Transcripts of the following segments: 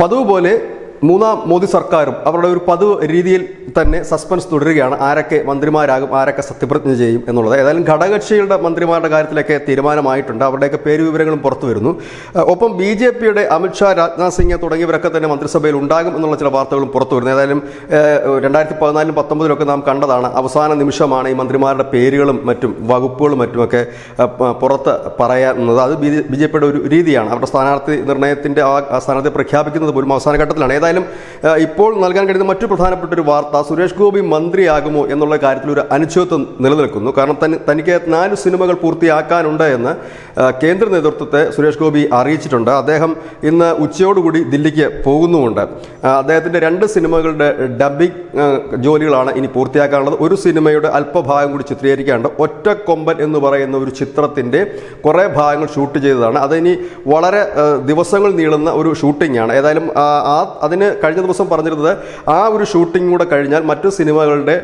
പതിവ് പോലെ മൂന്നാം മോദി സർക്കാരും അവരുടെ ഒരു പതിവ് രീതിയിൽ തന്നെ സസ്പെൻസ് തുടരുകയാണ്. ആരൊക്കെ മന്ത്രിമാരാകും ആരൊക്കെ സത്യപ്രതിജ്ഞ ചെയ്യും എന്നുള്ളത്. ഏതായാലും ഘടകകക്ഷികളുടെ മന്ത്രിമാരുടെ കാര്യത്തിലൊക്കെ തീരുമാനമായിട്ടുണ്ട്. അവരുടെയൊക്കെ പേര് വിവരങ്ങളും പുറത്തു വരുന്നു. ഒപ്പം ബി ജെ പിയുടെ അമിത്ഷാ രാജ്നാഥ് സിംഗ് തുടങ്ങിയവരൊക്കെ തന്നെ മന്ത്രിസഭയിൽ ഉണ്ടാകും എന്നുള്ള ചില വാർത്തകളും പുറത്തു വരുന്നു. ഏതായാലും രണ്ടായിരത്തി പതിനാലിലും പത്തൊമ്പതിലൊക്കെ നാം കണ്ടതാണ്. അവസാന നിമിഷമാണ് ഈ മന്ത്രിമാരുടെ പേരുകളും മറ്റും വകുപ്പുകളും മറ്റുമൊക്കെ പുറത്ത് പറയാവുന്നത് അത് ബി ജെ പിയുടെ ഒരു രീതിയാണ്. അവരുടെ സ്ഥാനാർത്ഥി നിർണയത്തിന്റെ ആ ആ സ്ഥാനാർത്ഥി പ്രഖ്യാപിക്കുന്നത് പോലും അവസാന ഘട്ടത്തിലാണ്. ഏതായാലും ഏഹ്, ഇപ്പോൾ നൽകാൻ കഴിയുന്ന മറ്റു പ്രധാനപ്പെട്ട ഒരു വാർത്ത സുരേഷ് ഗോപി മന്ത്രിയാകുമോ എന്നുള്ള കാര്യത്തിൽ ഒരു അനിശ്ചിതത്വം നിലനിൽക്കുന്നു. കാരണം തനി തനിക്ക് നാല് സിനിമകൾ പൂർത്തിയാക്കാനുണ്ട് എന്ന് കേന്ദ്ര നേതൃത്വത്തെ സുരേഷ് ഗോപി അറിയിച്ചിട്ടുണ്ട്. അദ്ദേഹം ഇന്ന് ഉച്ചയോടുകൂടി ദില്ലിക്ക് പോകുന്നുമുണ്ട്. അദ്ദേഹത്തിന്റെ രണ്ട് സിനിമകളുടെ ഡബിംഗ് ജോലികളാണ് ഇനി പൂർത്തിയാക്കാനുള്ളത്. ഒരു സിനിമയുടെ അല്പഭാഗം കൂടി ചിത്രീകരിക്കാനുണ്ട്. ഒറ്റക്കൊമ്പൻ എന്ന് പറയുന്ന ഒരു ചിത്രത്തിന്റെ കുറേ ഭാഗങ്ങൾ ഷൂട്ട് ചെയ്തതാണ്. അതിനി വളരെ ദിവസങ്ങൾ നീളുന്ന ഒരു ഷൂട്ടിംഗ് ആണ്. ഏതായാലും ആ- അതിന് കഴിഞ്ഞ ദിവസം പറഞ്ഞിരുന്നത് ആ ഒരു ഷൂട്ടിംഗ് കൂടെ കഴിഞ്ഞാൽ മറ്റു സിനിമകളുടെ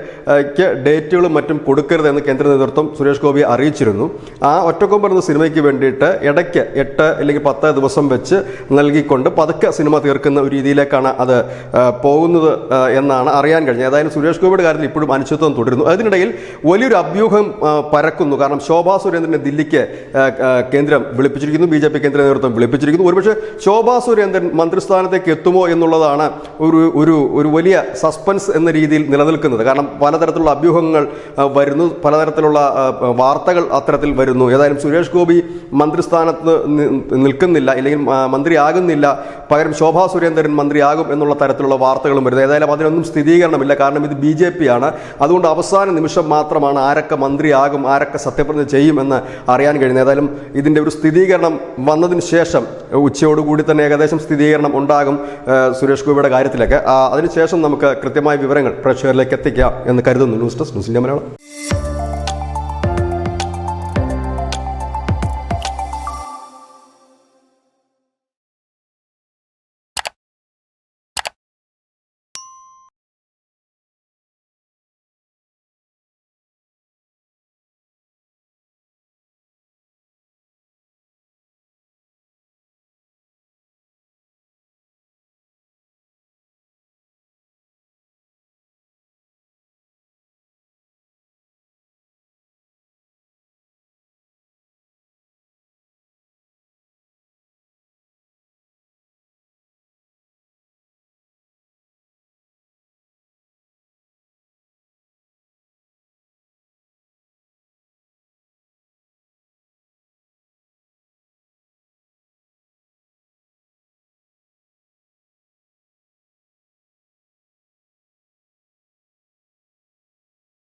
ഡേറ്റുകളും മറ്റും കൊടുക്കരുതെന്ന് കേന്ദ്ര നേതൃത്വം സുരേഷ് ഗോപി അറിയിച്ചിരുന്നു. ആ ഒറ്റക്കൊമ്പ് എന്ന സിനിമയ്ക്ക് വേണ്ടിയിട്ട് ഇടയ്ക്ക് എട്ട് അല്ലെങ്കിൽ പത്ത് ദിവസം വെച്ച് നൽകിക്കൊണ്ട് പതുക്കെ സിനിമ തീർക്കുന്ന ഒരു രീതിയിലേക്കാണ് അത് പോകുന്നത് എന്നാണ് അറിയാൻ കഴിഞ്ഞത്. ഏതായാലും സുരേഷ് ഗോപിയുടെ കാര്യത്തിൽ ഇപ്പോഴും അനിശ്ചിത്വം തുടരുന്നു. അതിനിടയിൽ വലിയൊരു അഭ്യൂഹം പരക്കുന്നു. കാരണം ശോഭാ സുരേന്ദ്രനെ ദില്ലിക്ക് കേന്ദ്രം വിളിപ്പിച്ചിരിക്കുന്നു ബി കേന്ദ്ര നേതൃത്വം വിളിപ്പിച്ചിരിക്കുന്നു. ഒരുപക്ഷെ ശോഭാ സുരേന്ദ്രൻ മന്ത്രിസ്ഥാനത്തേക്ക് എത്തുമോ എന്നുള്ളതാണ് ഒരു ഒരു ഒരു വലിയ സസ്പെൻസ് എന്ന രീതിയിൽ നിലനിൽക്കുന്നത്. കാരണം പലതരത്തിലുള്ള അഭ്യൂഹങ്ങൾ വരുന്നു പലതരത്തിലുള്ള വാർത്തകൾ അത്തരത്തിൽ വരുന്നു. ഏതായാലും സുരേഷ് ഗോപി മന്ത്രിസ്ഥാനത്ത് നിൽക്കുന്നില്ല ഇല്ലെങ്കിൽ മന്ത്രിയാകുന്നില്ല. പകരം ശോഭാ സുരേന്ദ്രൻ മന്ത്രിയാകും എന്നുള്ള തരത്തിലുള്ള വാർത്തകളും വരുന്നത് ഏതായാലും അതിനൊന്നും സ്ഥിരീകരണമില്ല. കാരണം ഇത് ബി ജെ പി ആണ് അതുകൊണ്ട് അവസാന നിമിഷം മാത്രമാണ് ആരൊക്കെ മന്ത്രിയാകും ആരൊക്കെ സത്യപ്രതിജ്ഞ ചെയ്യും എന്ന് അറിയാൻ കഴിയുന്നത്. ഏതായാലും ഇതിന്റെ ഒരു സ്ഥിരീകരണം വന്നതിന് ശേഷം ഉച്ചയോടുകൂടി തന്നെ ഏകദേശം സ്ഥിരീകരണം ഉണ്ടാകും. ആ, സുരേഷ് ഗോപിയുടെ കാര്യത്തിലൊക്കെ. അതിനുശേഷം നമുക്ക് കൃത്യമായ വിവരങ്ങൾ പ്രേക്ഷകരിലേക്ക് എത്തിക്കാം എന്ന് കരുതുന്നു. News desk news India Malayalam.